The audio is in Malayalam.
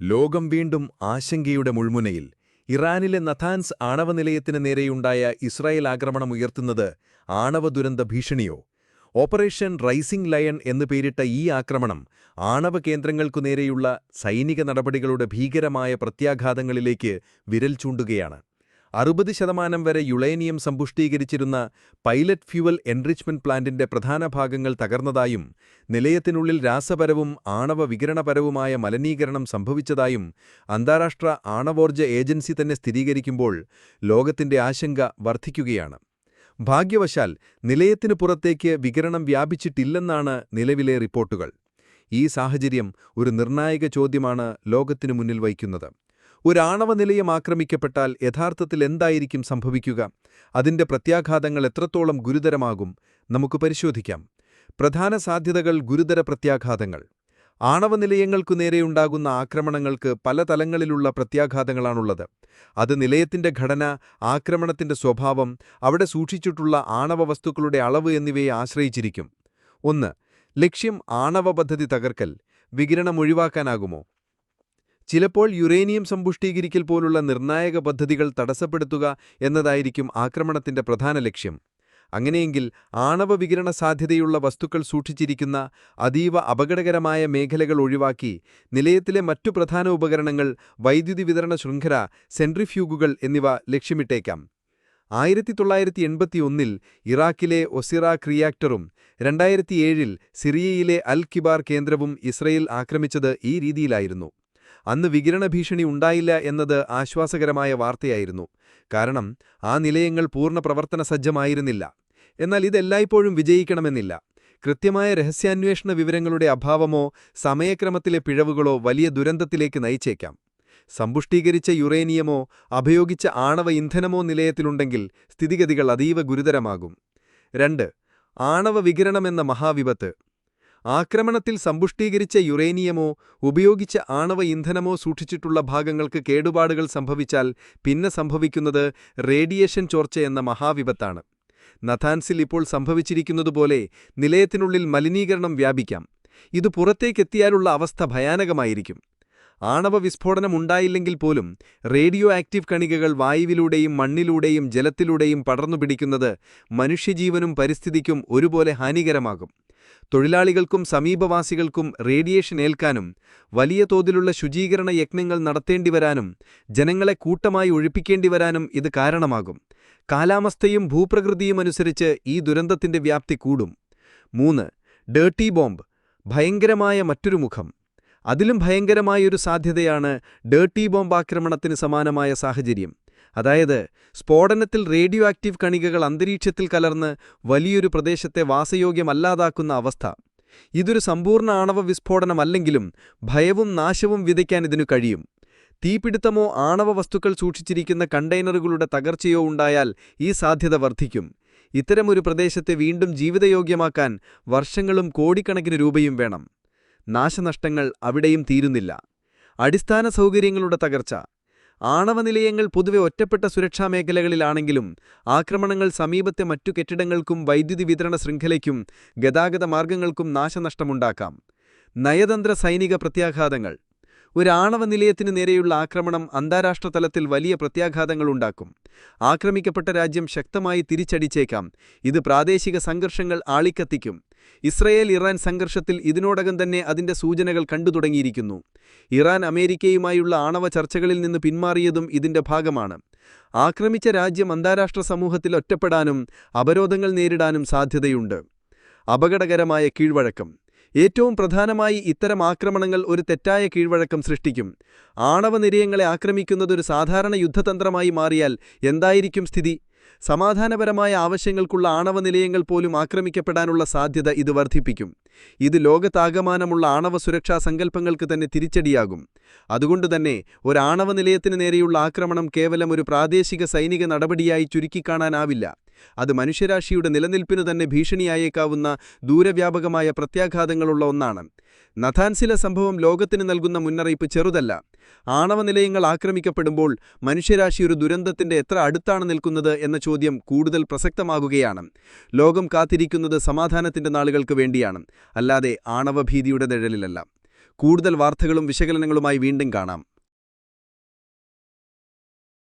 ലോകം വീണ്ടും ആശങ്കയുടെ മുൾമുനയിൽ. ഇറാനിലെ നഥാൻസ് ആണവ നിലയത്തിന് നേരെയുണ്ടായ ഇസ്രായേൽ ആക്രമണം ഉയർത്തുന്നത് ആണവ ദുരന്ത ഭീഷണിയോ? ഓപ്പറേഷൻ റൈസിംഗ് ലയൺ എന്നു പേരിട്ട ഈ ആക്രമണം ആണവ കേന്ദ്രങ്ങൾക്കു നേരെയുള്ള സൈനിക നടപടികളുടെ ഭീകരമായ പ്രത്യാഘാതങ്ങളിലേക്ക് വിരൽ ചൂണ്ടുകയാണ്. അറുപത് ശതമാനം വരെ യുളേനിയം സമ്പുഷ്ടീകരിച്ചിരുന്ന പൈലറ്റ് ഫ്യൂവൽ എൻറിച്ച്മെന്റ് പ്ലാന്റിന്റെ പ്രധാന ഭാഗങ്ങൾ തകർന്നതായും നിലയത്തിനുള്ളിൽ രാസപരവും ആണവ വികിരണപരവുമായ മലിനീകരണം സംഭവിച്ചതായും അന്താരാഷ്ട്ര ആണവോർജ ഏജൻസി തന്നെ സ്ഥിരീകരിക്കുമ്പോൾ ലോകത്തിന്റെ ആശങ്ക വർദ്ധിക്കുകയാണ്. ഭാഗ്യവശാൽ നിലയത്തിനു പുറത്തേക്ക് വികിരണം വ്യാപിച്ചിട്ടില്ലെന്നാണ് നിലവിലെ റിപ്പോർട്ടുകൾ. ഈ സാഹചര്യം ഒരു നിർണായക ചോദ്യമാണ് ലോകത്തിനു മുന്നിൽ വയ്ക്കുന്നത്. ഒരാണവ നിലയം ആക്രമിക്കപ്പെട്ടാൽ യഥാർത്ഥത്തിൽ എന്തായിരിക്കും സംഭവിക്കുക? അതിന്റെ പ്രത്യാഘാതങ്ങൾ എത്രത്തോളം ഗുരുതരമാകും? നമുക്ക് പരിശോധിക്കാം. പ്രധാന സാധ്യതകൾ ഗുരുതര പ്രത്യാഘാതങ്ങൾ. ആണവ നിലയങ്ങൾക്കു നേരെയുണ്ടാകുന്ന ആക്രമണങ്ങൾക്ക് പല തലങ്ങളിലുള്ള പ്രത്യാഘാതങ്ങളാണുള്ളത്. അത് നിലയത്തിന്റെ ഘടന ആക്രമണത്തിന്റെ സ്വഭാവം അവിടെ സൂക്ഷിച്ചിട്ടുള്ള ആണവ വസ്തുക്കളുടെ അളവ് എന്നിവയെ ആശ്രയിച്ചിരിക്കും. ഒന്ന് ലക്ഷ്യം ആണവ പദ്ധതി തകർക്കൽ. വികിരണം ഒഴിവാക്കാനാകുമോ? ചിലപ്പോൾ യുറേനിയം സമ്പുഷ്ടീകരിക്കൽ പോലുള്ള നിർണായക പദ്ധതികൾ തടസ്സപ്പെടുത്തുക എന്നതായിരിക്കും ആക്രമണത്തിന്റെ പ്രധാന ലക്ഷ്യം. അങ്ങനെയെങ്കിൽ ആണവ വികിരണ സാധ്യതയുള്ള വസ്തുക്കൾ സൂക്ഷിച്ചിരിക്കുന്ന അതീവ അപകടകരമായ മേഖലകൾ ഒഴിവാക്കി നിലയത്തിലെ മറ്റു പ്രധാന ഉപകരണങ്ങൾ വൈദ്യുതി വിതരണ ശൃംഖല സെൻട്രിഫ്യൂഗുകൾ എന്നിവ ലക്ഷ്യമിട്ടേക്കാം. ആയിരത്തി തൊള്ളായിരത്തി എൺപത്തിയൊന്നിൽ ഇറാഖിലെ ഒസിറാഖ് റിയാക്ടറും രണ്ടായിരത്തിയേഴിൽ സിറിയയിലെ അൽ കിബാർ കേന്ദ്രവും ഇസ്രയേൽ ആക്രമിച്ചത് ഈ രീതിയിലായിരുന്നു. അന്ന് വികിരണ ഭീഷണി ഉണ്ടായില്ല എന്നത് ആശ്വാസകരമായ വാർത്തയായിരുന്നു. കാരണം ആ നിലയങ്ങൾ പൂർണ പ്രവർത്തന സജ്ജമായിരുന്നില്ല. എന്നാൽ ഇതെല്ലായ്പ്പോഴും വിജയിക്കണമെന്നില്ല. കൃത്യമായ രഹസ്യാന്വേഷണ വിവരങ്ങളുടെ അഭാവമോ സമയക്രമത്തിലെ പിഴവുകളോ വലിയ ദുരന്തത്തിലേക്ക് നയിച്ചേക്കാം. സമ്പുഷ്ടീകരിച്ച യുറേനിയമോ അഭയോഗിച്ച ആണവ ഇന്ധനമോ നിലയത്തിലുണ്ടെങ്കിൽ സ്ഥിതിഗതികൾ അതീവ ഗുരുതരമാകും. രണ്ട് ആണവ വികിരണമെന്ന മഹാവിപത്ത്. ആക്രമണത്തിൽ സമ്പുഷ്ടീകരിച്ച യുറേനിയമോ ഉപയോഗിച്ച ആണവ ഇന്ധനമോ സൂക്ഷിച്ചിട്ടുള്ള ഭാഗങ്ങൾക്ക് കേടുപാടുകൾ സംഭവിച്ചാൽ പിന്നെ സംഭവിക്കുന്നത് റേഡിയേഷൻ ചോർച്ച എന്ന മഹാവിപത്താണ്. നഥാൻസിൽ ഇപ്പോൾ സംഭവിച്ചിരിക്കുന്നതുപോലെ നിലയത്തിനുള്ളിൽ മലിനീകരണം വ്യാപിക്കാം. ഇത് പുറത്തേക്കെത്തിയാലുള്ള അവസ്ഥ ഭയാനകമായിരിക്കും. ആണവ വിസ്ഫോടനമുണ്ടായില്ലെങ്കിൽ പോലും റേഡിയോ ആക്റ്റീവ് കണികകൾ വായുവിലൂടെയും മണ്ണിലൂടെയും ജലത്തിലൂടെയും പടർന്നുപിടിക്കുന്നത് മനുഷ്യജീവനും പരിസ്ഥിതിക്കും ഒരുപോലെ ഹാനികരമാകും. തൊഴിലാളികൾക്കും സമീപവാസികൾക്കും റേഡിയേഷൻ ഏൽക്കാനും വലിയ തോതിലുള്ള ശുചീകരണ യജ്ഞങ്ങൾ നടത്തേണ്ടിവരാനും ജനങ്ങളെ കൂട്ടമായി ഒഴിപ്പിക്കേണ്ടി വരാനും ഇത് കാരണമാകും. കാലാവസ്ഥയും ഭൂപ്രകൃതിയും അനുസരിച്ച് ഈ ദുരന്തത്തിന്റെ വ്യാപ്തി കൂടും. മൂന്ന് ഡേർട്ടി ബോംബ് ഭയങ്കരമായ മറ്റൊരു മുഖം. അതിലും ഭയങ്കരമായൊരു സാധ്യതയാണ് ഡേർട്ടി ബോംബ് ആക്രമണത്തിന് സമാനമായ സാഹചര്യം. അതായത് സ്ഫോടനത്തിൽ റേഡിയോ ആക്റ്റീവ് കണികകൾ അന്തരീക്ഷത്തിൽ കലർന്ന് വലിയൊരു പ്രദേശത്തെ വാസയോഗ്യമല്ലാതാക്കുന്ന അവസ്ഥ. ഇതൊരു സമ്പൂർണ ആണവ വിസ്ഫോടനമല്ലെങ്കിലും ഭയവും നാശവും വിതയ്ക്കാൻ ഇതിനു കഴിയും. തീപിടുത്തമോ ആണവ വസ്തുക്കൾ സൂക്ഷിച്ചിരിക്കുന്ന കണ്ടെയ്നറുകളുടെ തകർച്ചയോ ഉണ്ടായാൽ ഈ സാധ്യത വർദ്ധിക്കും. ഇത്തരമൊരു പ്രദേശത്തെ വീണ്ടും ജീവിതയോഗ്യമാക്കാൻ വർഷങ്ങളും കോടിക്കണക്കിന് രൂപയും വേണം. നാശനഷ്ടങ്ങൾ അവിടെയും തീരുന്നില്ല. അടിസ്ഥാന സൗകര്യങ്ങളുടെ തകർച്ച. ആണവനിലയങ്ങൾ പൊതുവെ ഒറ്റപ്പെട്ട സുരക്ഷാ മേഖലകളിലാണെങ്കിലും ആക്രമണങ്ങൾ സമീപത്തെ മറ്റു കെട്ടിടങ്ങൾക്കും വൈദ്യുതി വിതരണ ശൃംഖലയ്ക്കും ഗതാഗത മാർഗങ്ങൾക്കും നാശനഷ്ടമുണ്ടാക്കാം. നയതന്ത്ര സൈനിക പ്രത്യാഘാതങ്ങൾ ഒരു ആണവ നിലയത്തിനു നേരെയുള്ള ആക്രമണം അന്താരാഷ്ട്ര തലത്തിൽ വലിയ പ്രത്യാഘാതങ്ങളുണ്ടാക്കും ആക്രമിക്കപ്പെട്ട രാജ്യം ശക്തമായി തിരിച്ചടിച്ചേക്കാം. ഇത് പ്രാദേശിക സംഘർഷങ്ങൾ ആളിക്കത്തിക്കും. ഇസ്രയേൽ ഇറാൻ സംഘർഷത്തിൽ ഇതിനോടകം തന്നെ അതിന്റെ സൂചനകൾ കണ്ടു തുടങ്ങിയിരിക്കുന്നു. ഇറാൻ അമേരിക്കയുമായുള്ള ആണവ ചർച്ചകളിൽ നിന്ന് പിന്മാറിയതും ഇതിന്റെ ഭാഗമാണ്. ആക്രമിച്ച രാജ്യം അന്താരാഷ്ട്ര സമൂഹത്തിൽ ഒറ്റപ്പെടാനും അപരോധങ്ങൾ നേരിടാനും സാധ്യതയുണ്ട്. അപകടകരമായ കീഴ്വഴക്കം. ഏറ്റവും പ്രധാനമായി ഇത്തരം ആക്രമണങ്ങൾ ഒരു തെറ്റായ കീഴ്വഴക്കം സൃഷ്ടിക്കും. ആണവ നിരയങ്ങളെ ആക്രമിക്കുന്നതൊരു സാധാരണ യുദ്ധതന്ത്രമായി മാറിയാൽ എന്തായിരിക്കും സ്ഥിതി? സമാധാനപരമായ ആവശ്യങ്ങൾക്കുള്ള ആണവ നിലയങ്ങൾ പോലും ആക്രമിക്കപ്പെടാനുള്ള സാധ്യത ഇത് വർദ്ധിപ്പിക്കും. ഇത് ലോകത്താകമാനമുള്ള ആണവ സുരക്ഷാ സങ്കല്പങ്ങൾക്ക് തന്നെ തിരിച്ചടിയാകും. അതുകൊണ്ടുതന്നെ ഒരാണവ നിലയത്തിന് നേരെയുള്ള ആക്രമണം കേവലം ഒരു പ്രാദേശിക സൈനിക നടപടിയായി ചുരുക്കിക്കാണാനാവില്ല. അത് മനുഷ്യരാശിയുടെ നിലനിൽപ്പിനു തന്നെ ഭീഷണിയായേക്കാവുന്ന ദൂരവ്യാപകമായ പ്രത്യാഘാതങ്ങളുള്ള ഒന്നാണ്. നഥാൻസിലെ സംഭവം ലോകത്തിന് നൽകുന്ന മുന്നറിയിപ്പ് ചെറുതല്ല. ആണവ നിലയങ്ങൾ ആക്രമിക്കപ്പെടുമ്പോൾ മനുഷ്യരാശി ഒരു ദുരന്തത്തിന്റെ എത്ര അടുത്താണ് നിൽക്കുന്നത് എന്ന ചോദ്യം കൂടുതൽ പ്രസക്തമാകുകയാണ്. ലോകം കാത്തിരിക്കുന്നത് സമാധാനത്തിന്റെ നാളുകൾക്ക് വേണ്ടിയാണ് അല്ലാതെ ആണവഭീതിയുടെ നിഴലിലല്ല. കൂടുതൽ വാർത്തകളും വിശകലനങ്ങളുമായി വീണ്ടും കാണാം.